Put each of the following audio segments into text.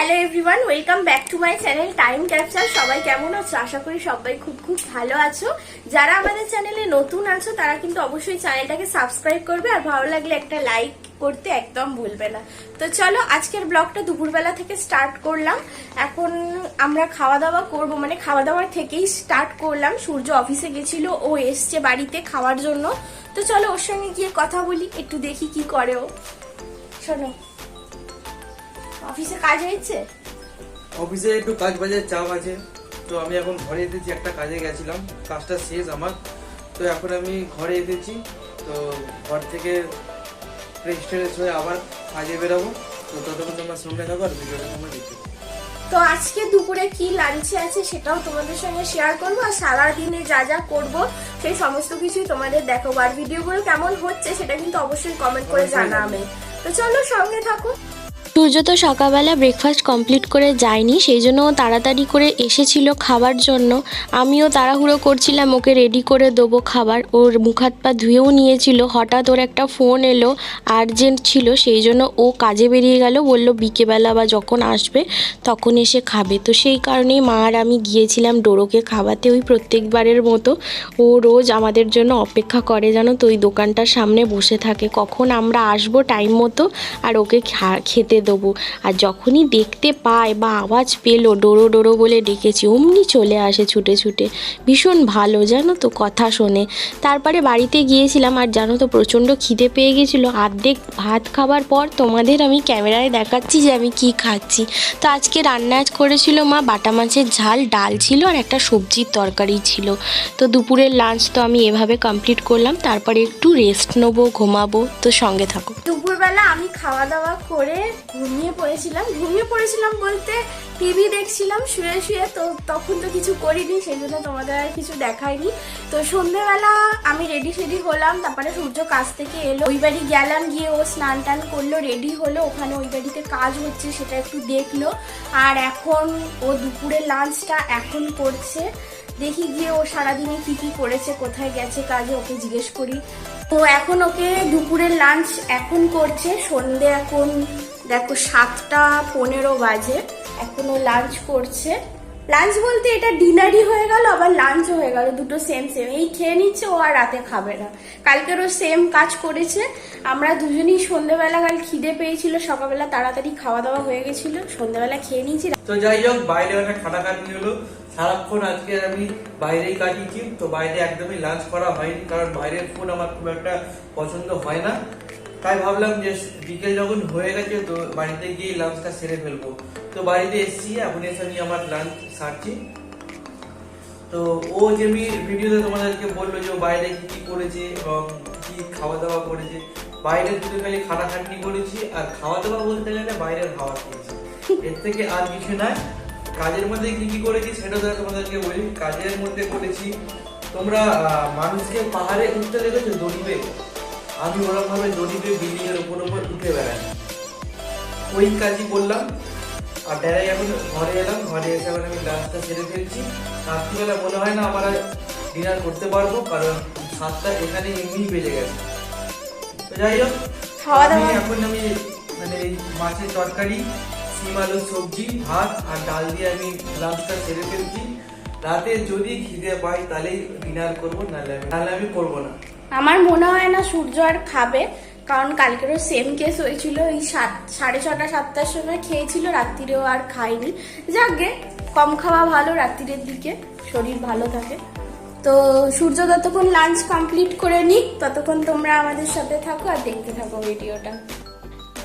Hello everyone, welcome back to my channel time capture সবাই কেমন আছো? আশা করি সবাই খুব খুব ভালো আছো। যারা আমাদের চ্যানেলে নতুন আছো, তারা কিন্তু অবশ্যই চ্যানেলটাকে সাবস্ক্রাইব করবে আর ভালো লাগলে একটা লাইক করতে একদম ভুলবে না। তো চলো, আজকের ব্লগটা দুপুরবেলা থেকে স্টার্ট করলাম। এখন আমরা খাওয়া দাওয়া করব মানে খাওয়া দাওয়ার থেকেই স্টার্ট করলাম। সূর্য অফিসে গেছিল, ও এসছে বাড়িতে খাওয়ার জন্য। তো চলো, ওর সঙ্গে গিয়ে কথা বলি, একটু দেখি কি করে ও। শোনো অফিসে কাজ হয়েছে? অফিসে একটু কাজ বাজের চাপ আছে। তো আমি এখন ঘরে এসেছি একটা কাজে গেছিলাম। কাজটা শেষ আমার। তো এখন আমি ঘরে এসেছি। তো ঘর থেকে ফ্রেশ ট্রেশ হয়ে আবার কাজে বেরোবো। তো ততক্ষণ তোমার সঙ্গে থাকো আর ভিডিওটা তোমরা দেখতে তো আজকে দুপুরে কি লাঞ্চে আছে সেটাও তোমাদের সঙ্গে শেয়ার করব। আর সারাদিনে যা যা করব সেই সমস্ত কিছুই তোমাদের দেখো আর ভিডিওগুলো কেমন হচ্ছে সেটা কিন্তু অবশ্যই কমেন্ট করে জানাবে। তো চলো সঙ্গে থাকো। সূর্য তো সকালবেলা ব্রেকফাস্ট কমপ্লিট করে যায়নি, সেই জন্য ও তাড়াতাড়ি করে এসেছিল খাবার জন্য। আমিও তাড়াহুড়ো করছিলাম, ওকে রেডি করে দেবো খাবার। ওর মুখ হাত পা ধুয়েও নিয়েছিল, হঠাৎ ওর একটা ফোন এলো আর্জেন্ট ছিল, সেই জন্য ও কাজে বেরিয়ে গেল, বলল বিকেবেলা বা যখন আসবে তখন এসে খাবে। তো সেই কারণেই মা আর আমি গিয়েছিলাম ডোরোকে খাওয়াতে ওই প্রত্যেকবারের মতো। ও রোজ আমাদের জন্য অপেক্ষা করে, জানো তো, ওই দোকানটার সামনে বসে থাকে। কখন আমরা আসব টাইম মতো, আর ওকে খেতে দেবো। আর যখনই দেখতে পায় বা আওয়াজ পেল ডোরো ডোরো বলে ডেকেছি, অমনি চলে আসে ছুটে ছুটে। ভীষণ ভালো, জানো তো কথা শোনে। তারপরে বাড়িতে গিয়েছিলাম আর জানো তো প্রচণ্ড খিদে পেয়ে গেছিল। অর্ধেক ভাত খাবার পর তোমাদের আমি ক্যামেরায় দেখাচ্ছি যে আমি কি খাচ্ছি। তো আজকে রান্না করেছিল মা বাটা মাছের ঝাল, ডাল ছিল আর একটা সবজির তরকারি ছিল। তো দুপুরের লাঞ্চ তো আমি এভাবে কমপ্লিট করলাম। তারপরে একটু রেস্ট নেব, ঘুমাবো, তো সঙ্গে থাকো। দুপুরবেলা আমি খাওয়া দাওয়া করে ঘুমিয়ে পড়েছিলাম। ঘুমিয়ে পড়েছিলাম বলতে টিভি দেখছিলাম, শুয়ে শুয়ে তো তখন তো কিছু করিনি সেই জন্য তোমাদের আর কিছু দেখাইনি। তো সন্ধ্যেবেলা আমি রেডি ফেডি হলাম, তারপরে সূর্য কাজ থেকে এলো। ওই বাড়ি গেলাম, গিয়ে ও স্নান টান করল রেডি হলো। ওখানে ওই বাড়িতে কাজ হচ্ছে, সেটা একটু দেখল। আর এখন ও দুপুরের লাঞ্চটা এখন করছে। দেখি গিয়ে ও সারাদিনে কি কি করেছে, কোথায় গেছে কাজে, ওকে জিজ্ঞেস করি। তো এখন ওকে দুপুরের লাঞ্চ এখন করছে, সন্ধে এখন দেখো সাতটা পনেরো বাজে, এখন লাঞ্চ করছে। লাঞ্চ বলতে এটা ডিনারই হয়ে গেল, আবার লাঞ্চও হয়ে গেল, দুটো সেম সেম এই খেয়ে নিচ্ছে, ও আর রাতে খাবে না। কালকেরও সেম কাজ করেছে। আমরা দুজনেই সন্ধেবেলা কাল খিদে পেয়েছিল, সকালবেলা তাড়াতাড়ি খাওয়া দাওয়া হয়ে গেছিল সন্ধ্যেবেলা খেয়ে নিয়েছি। তো যাই হোক, বাইরে অনেক খাটাখাটনি হলো সারাক্ষণ আজকে আমি বাইরেই কাটিয়েছি, তো বাইরে একদমই লাঞ্চ করা হয়নি, কারণ বাইরের ফুড আমার খুব একটা পছন্দ হয় না। তাই ভাবলাম যে বিকেল যখন হয়ে গেছে তো বাড়িতে গিয়ে লাঞ্চটা সেরে ফেলব। তো বাড়িতে এসেছি এখন এসে আমি আমার লাঞ্চ সারছি। তো ও যে ভিডিওতে তোমাদেরকে বলল যে বাইরে কি কি করেছে এবং কি খাওয়া দাওয়া করেছে বাইরে শুধু খালি খাটাখাটনি করেছি আর খাওয়া দাওয়া বলতে গেলে বাইরের খাওয়া খেয়েছি। এর থেকে আর কিছু নয়, কাজের মধ্যে কি কি করেছি সেটা তো তোমাদেরকে বলি। কাজের মধ্যে করেছি, তোমরা মানুষকে পাহাড়ে উঠতে দেখেছ, দড়ি আমি ওরকম ভাবে দড়ি বেয়ে বিল্ডিং এর উপর উপর উঠে বেড়াই। ওই কাজই করলাম আর ডাইরেক্ট এখন ঘরে এলাম ঘরে এসে এখন আমি লাঞ্চটা সেরে ফেলছি। রাত্রিবেলা মনে হয় না আমরা ডিনার করতে পারব কারণ সাতটা এখানে এমনি বেজে গেছে। তো যাই হোক আমি এখন আমি মানে এই মাছের তরকারি সিম আলুর সবজি ভাত আর ডাল দিয়ে আমি লাঞ্চটা সেরে ফেলছি। রাতে যদি খিদে পাই তাহলেই ডিনার করব নাহলে আমি নাহলে আমি করব না। আমার মনে হয় না সূর্য আর খাবে, কারণ কালকেরও সেম কেস হয়েছিল, এই সাত, সাড়ে ছটা, সাতটার সময় খেয়েছিল, রাত্রিরেও আর খায়নি। যাকে, কম খাওয়া ভালো রাত্রিরের দিকে, শরীর ভালো থাকে। তো সূর্য ততক্ষণ লাঞ্চ কমপ্লিট করে নিক, ততক্ষণ তোমরা আমাদের সাথে থাকো আর দেখতে থাকো ভিডিওটা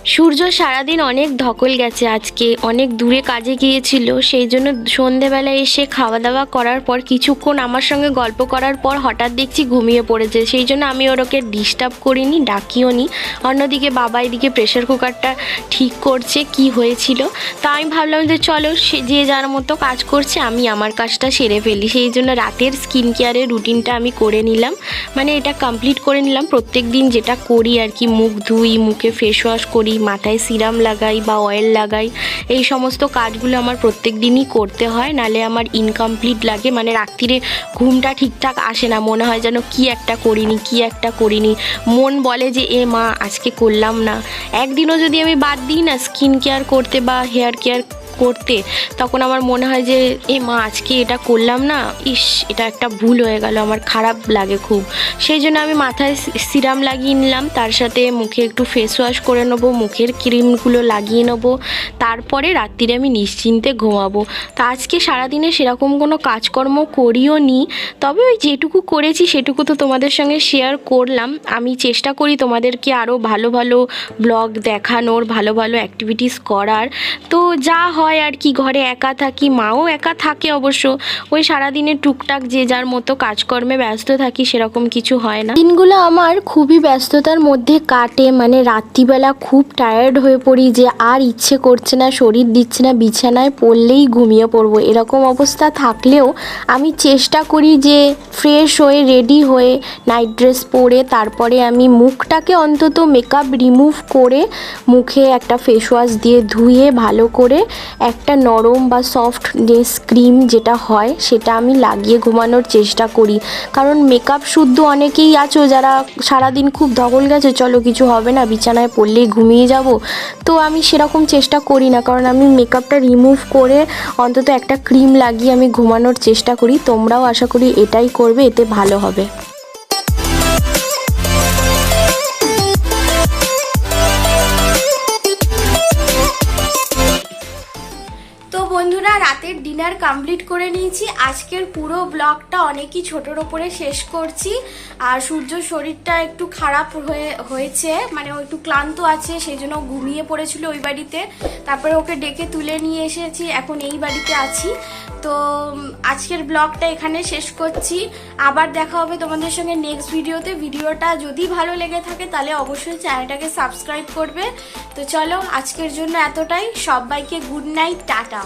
সূর্য সারাদিন অনেক ধকল গেছে আজকে, অনেক দূরে কাজে গিয়েছিল, সেই জন্য সন্ধেবেলা এসে খাওয়া দাওয়া করার পর, কিছুক্ষণ আমার সঙ্গে গল্প করার পর হঠাৎ দেখছি ঘুমিয়ে পড়েছে, সেই জন্য আমি ওর ওকে ডিস্টার্ব করিনি, ডাকিও নি। অন্যদিকে বাবা এদিকে প্রেশার কুকারটা ঠিক করছে, কি হয়েছিল। তা আমি ভাবলাম যে চলো, সে যে যার মতো কাজ করছে, আমি আমার কাজটা সেরে ফেলি। সেই জন্য রাতের স্কিন কেয়ারের রুটিনটা আমি করে নিলাম। মানে এটা কমপ্লিট করে নিলাম প্রত্যেক দিন যেটা করি আর কি, মুখ ধুই, মুখে ফেস ওয়াশ করি মাথায় সিরাম লাগাই বা অয়েল লাগাই, এই সমস্ত কাজগুলো আমার প্রত্যেক দিনই করতে হয়। নালে আমার ইনকমপ্লিট লাগে মানে রাত্রিরে ঘুমটা ঠিকঠাক আসে না, মনে হয় যেন কি একটা করিনি, কি একটা করিনি। মন বলে যে, এ মা, আজকে করলাম না। একদিনও যদি আমি বাদ দিই না স্কিন কেয়ার করতে বা হেয়ার কেয়ার করতে, তখন আমার মনে হয় যে, এ মা, আজকে এটা করলাম না, ইস, এটা একটা ভুল হয়ে গেল, আমার খারাপ লাগে খুব। সেই জন্য আমি মাথায় সিরাম লাগিয়ে নিলাম, তার সাথে মুখে একটু ফেস ওয়াশ করে নেব, মুখের ক্রিমগুলো লাগিয়ে নেব, তারপরে রাত্রিরে আমি নিশ্চিন্তে ঘুমাবো। তা আজকে সারাদিনে সেরকম কোনো কাজকর্ম করিও নি, তবে ওই যেটুকু করেছি সেটুকু তো তোমাদের সঙ্গে শেয়ার করলাম। আমি চেষ্টা করি তোমাদেরকে আরও ভালো ভালো ব্লগ দেখানোর, ভালো ভালো অ্যাক্টিভিটিস করার। তো যা হয় আর কি, ঘরে একা থাকি, মাও একা থাকে অবশ্য। ওই সারাদিনে টুকটাক যে যার মতো কাজকর্মে ব্যস্ত থাকি, সেরকম কিছু হয় না। দিনগুলো আমার খুবই ব্যস্ততার মধ্যে কাটে মানে রাত্রিবেলা খুব টায়ার্ড হয়ে পড়ি যে আর ইচ্ছে করছে না, শরীর দিচ্ছে না, বিছানায় পড়লেই ঘুমিয়ে পড়ব। এরকম অবস্থা থাকলেও আমি চেষ্টা করি যে ফ্রেশ হয়ে রেডি হয়ে নাইট ড্রেস পরে, তারপরে আমি মুখটাকে অন্তত মেকআপ রিমুভ করে, মুখে একটা ফেস ওয়াশ দিয়ে ধুয়ে ভালো করে একটা নরম বা সফট নেস ক্রিম যেটা হয়, সেটা আমি লাগিয়ে ঘুমানোর চেষ্টা করি। কারণ মেকআপ শুদ্ধ অনেকেই আছো যারা সারাদিন খুব ধকল গেছে, চলো কিছু হবে না, বিছানায় পড়লেই ঘুমিয়ে যাব। তো আমি সেরকম চেষ্টা করি না, কারণ আমি মেকআপটা রিমুভ করে অন্তত একটা ক্রিম লাগিয়ে আমি ঘুমানোর চেষ্টা করি। তোমরাও আশা করি এটাই করবে, এতে ভালো হবে। রাতের ডিনার কমপ্লিট করে নিয়েছি। আজকের পুরো ব্লগটা অনেকই ছোটোর ওপরে শেষ করছি। আর সূর্য শরীরটা একটু খারাপ হয়ে, হয়েছে মানে ও একটু ক্লান্ত আছে সেই জন্য ঘুমিয়ে পড়েছিল ওই বাড়িতে। তারপরে ওকে ডেকে তুলে নিয়ে এসেছি, এখন এই বাড়িতে আছি। তো আজকের ব্লগটা এখানে শেষ করছি। আবার দেখা হবে তোমাদের সঙ্গে নেক্সট ভিডিওতে ভিডিওটা যদি ভালো লেগে থাকে, তাহলে অবশ্যই চ্যানেলটাকে সাবস্ক্রাইব করবে। তো চলো, আজকের জন্য এতটাই। সবাইকে গুড নাইট টাটা।